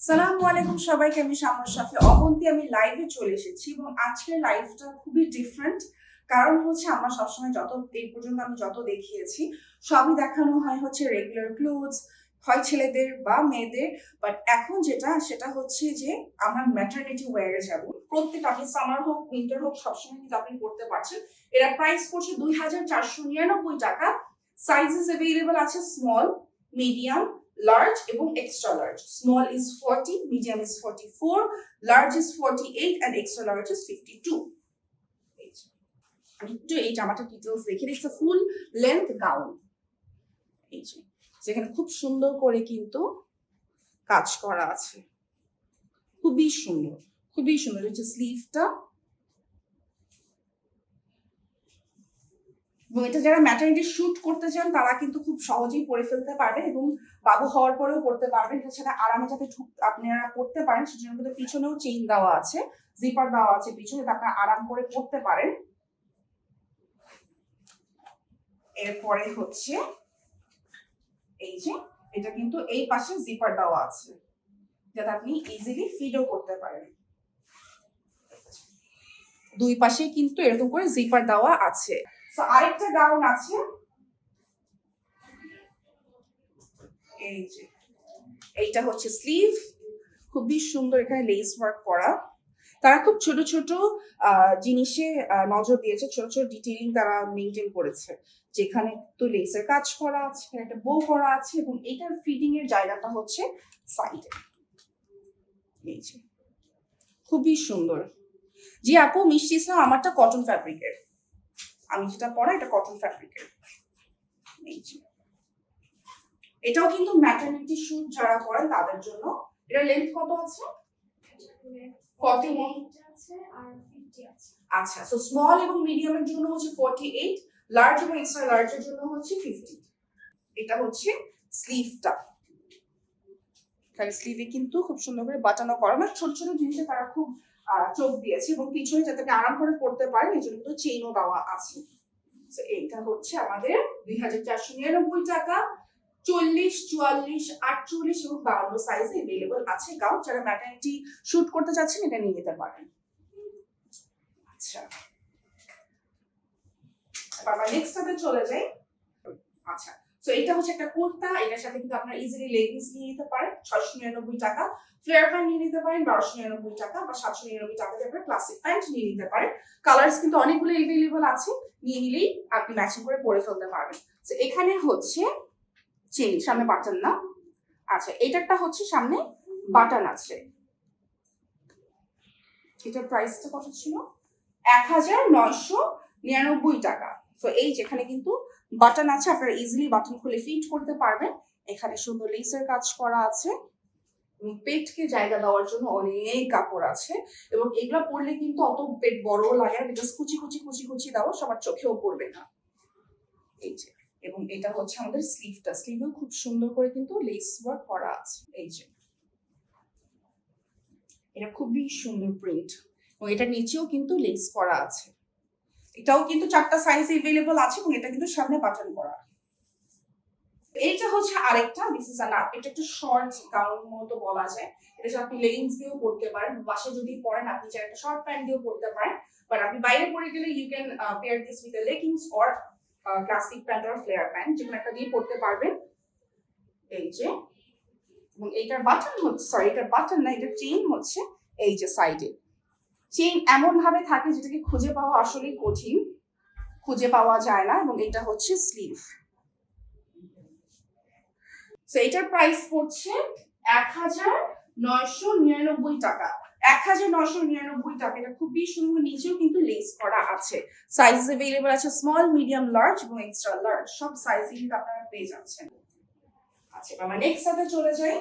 সালামু আলাইকুম সবাইকে, আমি শামর সাথে অবন্তি, আমি লাইভে চলে এসেছি এবং আজকের লাইভটা খুবই ডিফারেন্ট কারণ হচ্ছে আমরা সবসময় যত এই পর্যন্ত আমি যত দেখিয়েছি, সবই দেখানো হয় হচ্ছে রেগুলার ক্লোথস হয় ছেলেদের বা মেয়েদের। বাট এখন যেটা, সেটা হচ্ছে যে আমরা ম্যাটারনিটি ওয়ারে যাব। প্রত্যেকটা আপনি সামার হোক উইন্টার হোক, সবসময় কিন্তু আপনি পড়তে পারছেন। এরা প্রাইস পড়ছে দুই হাজার চারশো নিরানব্বই টাকা। সাইজেস অ্যাভেলেবল আছে স্মল মিডিয়াম large এবং extra large. Small is 40, medium is 44, large is 48 and extra large is 52. এই যে। আমি একটু এই জামাটা ডিটেলস দেখি ইটস ফুল লেন্থ গাউন এই যে যেখানে খুব সুন্দর করে কিন্তু কাজ করা আছে খুবই সুন্দর খুবই সুন্দর যে স্লিভটা এবং এটা যারা ম্যাটার্নিটি শুট করতে চান, তারা কিন্তু খুব সহজেই পরে ফেলতে পারবেন এবং বাবু হওয়ার পরেও পড়তে পারবেন। এছাড়া আরামে যাতে আপনারা পড়তে পারেন, সেজন্য কিন্তু পিছনেও চেইন দেওয়া আছে জিপার দেওয়া আছে পিছনে আপনারা আরাম করে পড়তে পারেন। এরপরে হচ্ছে এই যে, এটা কিন্তু এই পাশে জিপার দেওয়া আছে, যাতে আপনি ইজিলি ফিডও করতে পারেন। দুই পাশে কিন্তু এরকম করে জিপার দেওয়া আছে। তো আরেকটা গাউন আছে। এই যে, এইটা হচ্ছে স্লিভ খুবই সুন্দর এখানে লেস ওয়ার্ক করা। তারা খুব ছোট ছোট জিনিসে নজর দিয়েছে। ছোট ছোট ডিটেইলিং তারা মেনটেন করেছে। যেখানে তো লেসের কাজ করা আছে, এখানে একটা বো করা আছে এবং এটার ফিটিং এর জায়গাটা হচ্ছে সাইডে এই যে, খুবই সুন্দর। জি আপু, মিষ্টি ইসলাম আমারটা কটন ফ্যাব্রিকের আমি যেটা পরা এটা কটন ফ্যাব্রিকের এটাও কিন্তু ম্যাটারনিটি শুট যারা করেন তাদের জন্য। এটা লেন্থ কত আছে? আছে আচ্ছা সো স্মল এবং মিডিয়ামের জন্য হচ্ছে ফর্টি এইট লার্জ এবং এক্সট্রা লার্জের জন্য হচ্ছে ফিফটি এটা হচ্ছে স্লিভটা এখানে স্লিভে কিন্তু খুব সুন্দর করে বাটানো করা। মানে ছোট ছোট জিনিসে তারা খুব চোখ দিয়েছে এবং পিছনে যাতে আরাম করে পড়তে পারেন এই জন্য কিন্তু চেইনও দেওয়া আছে। এইটা হচ্ছে আমাদের দুই হাজার চারশো নিরানব্বই টাকা। চল্লিশ, চুয়াল্লিশ, আটচল্লিশ এবং বাউন্ন সাইজে এভেলেবল আছে গাউন যারা ম্যাটার্নিটি শুট করতে চাচ্ছেন, এটা নিয়ে যেতে পারেন। আচ্ছা। আমরা নেক্সটটাতে চলে যাই। আচ্ছা। তো এটা হচ্ছে একটা কুর্তা, এটার সাথে কিন্তু আপনারা ইজিলি লেগিংস নিয়ে নিতে পারেন, ছয়শো নিরানব্বই টাকা। ফ্লেয়ার প্যান্ট নিয়ে নিতে পারেন, বারোশো নিরানব্বই টাকা বা সাতশো নিরানব্বই টাকা দিয়ে আপনারা ক্লাসিক প্যান্ট নিয়ে নিতে পারেন। কালার্স কিন্তু অনেকগুলো এভেলেবল আছে, নিয়ে নিলেই আপনি ম্যাচিং করে পরে ফেলতে পারবেন। তো এখানে হচ্ছে চেন সামনে বাটন না? আচ্ছা এটারটা হচ্ছে সামনে বাটন আছে। এটার প্রাইসটা কত ছিল? এক হাজার নয়শো নিরানব্বই টাকা। তো এই যেখানে কিন্তু বাটন আছে, আপনারা ইজিলি বাটন খুলে ফিট করতে পারবেন। এখানে সুন্দর লেসের কাজ করা আছে। পেটকে জায়গা দেওয়ার জন্য অনেক কাপড় আছে। এবং এগুলো পরলে কিন্তু অত পেট বড় লাগে না জাস্ট কুচি কুচি কুচি কুচি দাও, সবার চোখেও পড়বে না। এই যে, এবং এটা হচ্ছে আমাদের স্লিভটা স্লিভেও খুব সুন্দর করে কিন্তু লেস ওয়ার্ক করা আছে। এই যে, এটা খুবই সুন্দর প্রিন্ট এবং এটার নিচেও কিন্তু লেস করা আছে। এটাও কিন্তু চারটা সাইজ এভেলেবল আছে এবং এটা কিন্তু সামনে বাটন করা। এইটা হচ্ছে আরেকটা দিস ইজ আন এটা একটু শর্ট গাউন মতো বলা যায়। এটা আপনি লেগিংস দিয়েও পড়তে পারেন, বাসে যদি পরেন আপনি চাই একটা শর্ট প্যান্ট দিয়েও পড়তে পারেন। বাট আপনি বাইরে পরে গেলে you can pair this with leggings or classic pant or flare pant যেকোনো একটা দিয়ে পড়তে পারবেন। এই যে, এবং এইটার বাটন হচ্ছে সরি এটার বাটন না এটা চেইন হচ্ছে এই যে সাইডে চেইন এমন ভাবে থাকে যেটাকে খুঁজে পাওয়া আসলেই কঠিন। খুঁজে পাওয়া যায় না এবং এটা হচ্ছে স্লিভ তো এটার প্রাইস পড়ছে এক হাজার নয়শো নিরানব্বই টাকা। এক হাজার নয়শো নিরানব্বই টাকা। এটা খুবই সুন্দর নিচেও কিন্তু লেস করা আছে। সাইজ অ্যাভেলেবল আছে স্মল মিডিয়াম লার্জ এবং এক্সট্রা লার্জ সব সাইজই কিন্তু আপনারা পেয়ে যাচ্ছেন। আচ্ছা আমরা নেক্সট সাথে চলে যাই।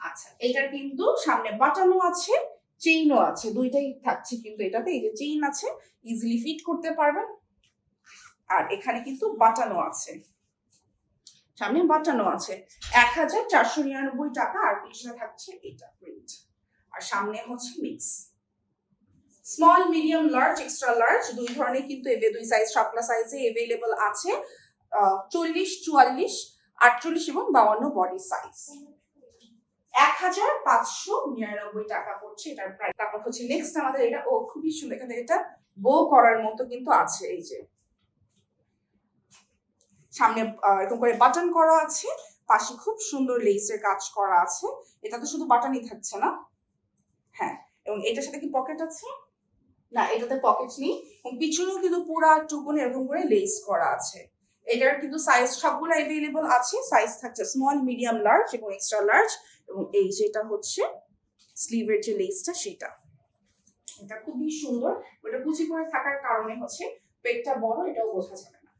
আচ্ছা এটার কিন্তু সামনে বাটানো আছে। চেইনও আছে, দুইটাই থাকছে কিন্তু এটাতে, এই যে চেইন আছে ইজিলি ফিট করতে পারবেন। আর এখানে কিন্তু বাটানো আছে। সামনে বাটানো আছে। এক হাজার চারশো নিরানব্বই টাকা আর পিছনে থাকছে এটা প্রিন্ট আর সামনে হচ্ছে mix small medium large extra large দুই ধরনের কিন্তু এভে দুই সাইজ শাপলা সাইজে এভেলেবল আছে। চল্লিশ, চুয়াল্লিশ, আটচল্লিশ এবং বাউন্ন বডি সাইজ এক হাজার পাঁচশো নিরানব্বই টাকা পড়ছে এটার প্রাইস তারপর হচ্ছে নেক্সট আমাদের এটা, ও খুবই সুন্দর, এখানে এটা বো করার মতো কিন্তু আছে, এই যে। সামনে এরকম করে বাটন করা আছে, পাশে খুব সুন্দর লেসের কাজ করা আছে। এটা তো শুধু বাটনই থাকছে না। হ্যাঁ এবং এটার সাথে কি পকেট আছে? না, এটাতে পকেট নেই। এবং পিছনেও কিন্তু পুরা টুকুন এরকম করে লেস করা আছে। এটার কিন্তু সাইজ সবগুলো অ্যাভেলেবল আছে। সাইজ থাকছে স্মল মিডিয়াম লার্জ এবং এক্সট্রা লার্জ এবং এই যেটা হচ্ছে স্লিভের যে লেসটা সেটা। এটা খুবই সুন্দর। ওটা কুচি করে থাকার কারণে হচ্ছে পেটটা বড়, এটাও বোঝা যাবে না।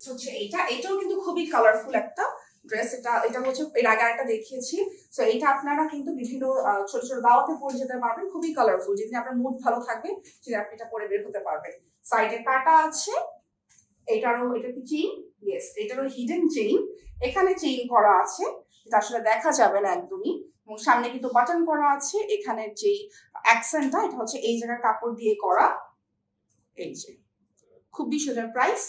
হচ্ছে এটা এটাও কিন্তু খুবই কালারফুল একটা ড্রেস এটা এটা হচ্ছে এর আগে একটা দেখিয়েছি। সো এটা আপনারা কিন্তু বিভিন্ন ছোট ছোট দাওয়াতে পরে যেতে পারবেন। খুবই কালারফুল যেদিন আপনার মুড ভালো থাকবে, সেদিন আপনি এটা পরে বের হতে পারবেন। সাইডে কাটা আছে। এটারও, এটা কি চেইন ইয়েস এটারও হিডেন চেইন এখানে চেইন করা আছে, এটা আসলে দেখা যাবে না একদমই। এবং সামনে কিন্তু বাটন করা আছে, এখানে যেই অ্যাকসেন্টটা এটা হচ্ছে এই জায়গার কাপড় দিয়ে করা। এই যে খুবই সোজা প্রাইস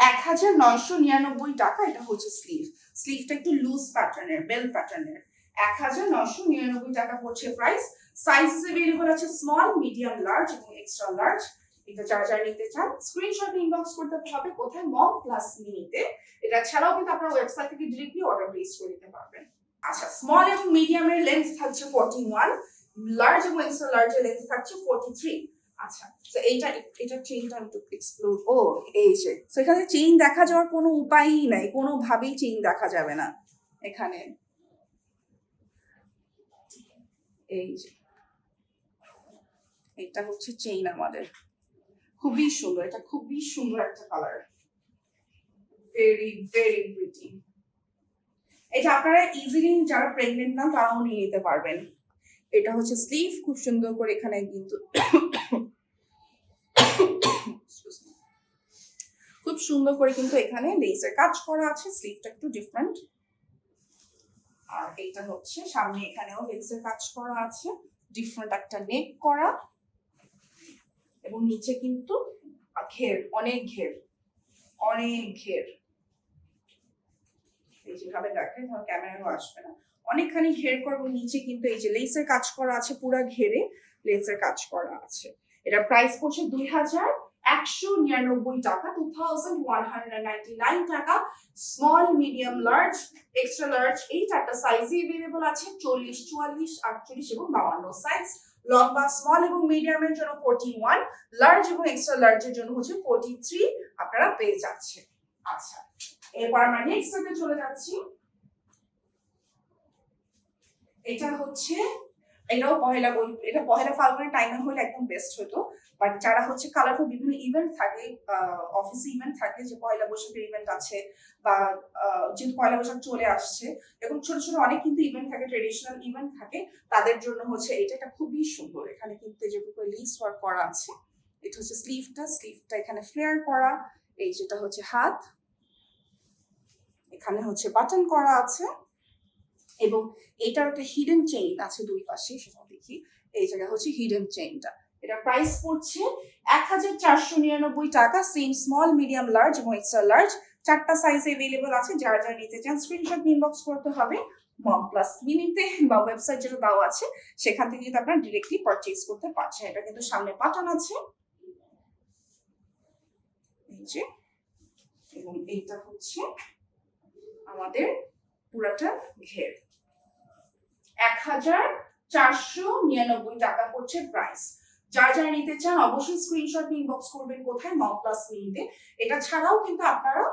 এক হাজার নয়শো নিরানব্বই টাকা এটা হচ্ছে স্লিভ স্লিভটা একটু লুজ প্যাটার্নের বেল প্যাটার্নের এক হাজার নয়শো নিরানব্বই টাকা পড়ছে প্রাইস সাইজেস অ্যাভেলেবল আছে স্মল মিডিয়াম লার্জ এবং এক্সট্রা লার্জ এটা যারা নিতে চান স্ক্রিনশট ইনবক্স করতে হবে কোথায় মল প্লাস মিনিতে এটা ছাড়াও কিন্তু আপনার ওয়েবসাইট থেকে ডিরেক্টলি অর্ডার প্লেস করে দিতে পারবেন। আচ্ছা স্মল এবং মিডিয়ামের লেন্থ থাকছে ফোরটি ওয়ান লার্জ এবং এক্সট্রা লার্জের লেন্থ থাকছে ফোরটি থ্রি আচ্ছা তো এইটা, এটা চেইনটা একটু এক্সপ্লোর ও, এই যে তো এখানে চেইন দেখা যাওয়ার কোনো উপায়ই নাই, কোনোভাবেই চেইন দেখা যাবে না এখানে। এই যে, এটা হচ্ছে চেইন আমাদের। খুবই সুন্দর, এটা খুবই সুন্দর একটা কালার ভেরি ভেরি প্রিটি এটা আপনারা ইজিলি যারা প্রেগনেন্ট না, তারাও নিয়ে নিতে পারবেন। এটা হচ্ছে স্লিভ খুব সুন্দর করে এখানে কিন্তু খুব সুন্দর করে কিন্তু এখানে লেসের কাজ করা আছে স্লিভটা একটু ডিফারেন্ট আর এটা হচ্ছে, সামনে এখানেও লেসের কাজ করা আছে ডিফারেন্ট একটা নেক করা। এবং নিচে কিন্তু ঘের, অনেক ঘের অনেক ঘের। এই যেভাবে দেখেন তোমার ক্যামেরাও আসবে না। অনেকখানি ঘের করব নিচে কিন্তু এই যে লেসের কাজ করা আছে, পুরা ঘেরে লেসের কাজ করা আছে। এটা প্রাইস পড়ছে দুই হাজার একশো নিরানব্বই টাকা two thousand one hundred ninety nine টাকা। Small medium large extra large এই চারটা সাইজই অ্যাভেলেবল আছে, চল্লিশ, চুয়াল্লিশ, আটচল্লিশ এবং বাউান্ন সাইজ লম্বা স্মল এবং মিডিয়ামের জন্য ফোরটি ওয়ান লার্জ এবং এক্সট্রা লার্জের জন্য হচ্ছে ফোরটি থ্রি আপনারা পেয়ে যাচ্ছেন। আচ্ছা এরপর আমরা নেক্সট চলে যাচ্ছি। এটা হচ্ছে এটাও পহেলা এটা পহেলা ফাল্গুনের টাইমে হলে একদম বেস্ট হতো। বাট যারা হচ্ছে কালারফুল বিভিন্ন ইভেন্ট থাকে অফিসে ইভেন্ট থাকে যে পয়লা বৈশাখের ইভেন্ট আছে বা যেহেতু পয়লা বৈশাখ চলে আসছে, এরকম ছোট ছোট অনেক কিন্তু ইভেন্ট থাকে ট্রেডিশনাল ইভেন্ট থাকে, তাদের জন্য হচ্ছে এটা একটা খুবই সুন্দর। এখানে কিন্তু যেগুলো লিস ওয়ার্ক করা আছে, এটা হচ্ছে স্লিভটা স্লিভটা এখানে ফ্লেয়ার করা, এই যেটা হচ্ছে হাত, এখানে হচ্ছে বাটন করা আছে। এবং এইটার একটা হিডেন চেইন আছে দুই পাশে, সেটা দেখি। এই জায়গায় হচ্ছে হিডেন চেইনটা এটা প্রাইস পড়ছে এক হাজার চারশো নিরানব্বই টাকা সেম স্মল মিডিয়াম লার্জ এবং এক্সট্রা লার্জ চারটা সাইজ অ্যাভেলেবল আছে, যারা যারা নিতে চান স্ক্রিনশট ইনবক্স করতে হবে। মম প্লাস মিনিতে বা ওয়েবসাইট যেটা দেওয়া আছে, সেখান থেকে কিন্তু আপনারা ডিরেক্টলি পারচেজ করতে পারছেন। এটা কিন্তু সামনে বাটন আছে। যে, এবং এইটা হচ্ছে আমাদের পুরাটা ঘের। এক হাজার চারশো নিরানব্বই টাকা পড়ছে প্রাইস যারা যারা নিতে চান, অবশ্যই স্ক্রিনশট ইনবক্স করবেন কোথায় মক প্লাস মিনিটে এটা ছাড়াও কিন্তু আপনারা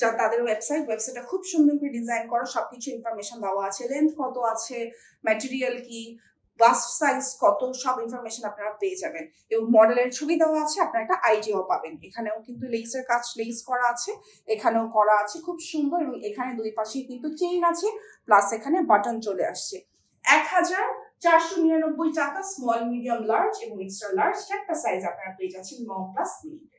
যা তাদের ওয়েবসাইট ওয়েবসাইটটা খুব সুন্দর করে ডিজাইন করা, সবকিছু ইনফরমেশন দেওয়া আছে। লেন্থ কত আছে ম্যাটেরিয়াল কি বাস্ট সাইজ কত, সব ইনফরমেশন আপনারা পেয়ে যাবেন। এবং মডেলের ছবি দেওয়া আছে, আপনারা একটা আইডিয়াও পাবেন। এখানেও কিন্তু লেসের কাজ লেস করা আছে, এখানেও করা আছে, খুব সুন্দর। এবং এখানে দুই পাশেই কিন্তু চেইন আছে প্লাস এখানে বাটন চলে আসছে। এক হাজার চারশো নিরানব্বই টাকা স্মল মিডিয়াম লার্জ এবং এক্সট্রা লার্জ একটা সাইজ আপনারা পেয়ে যাচ্ছেন নয় প্লাস মিনিটে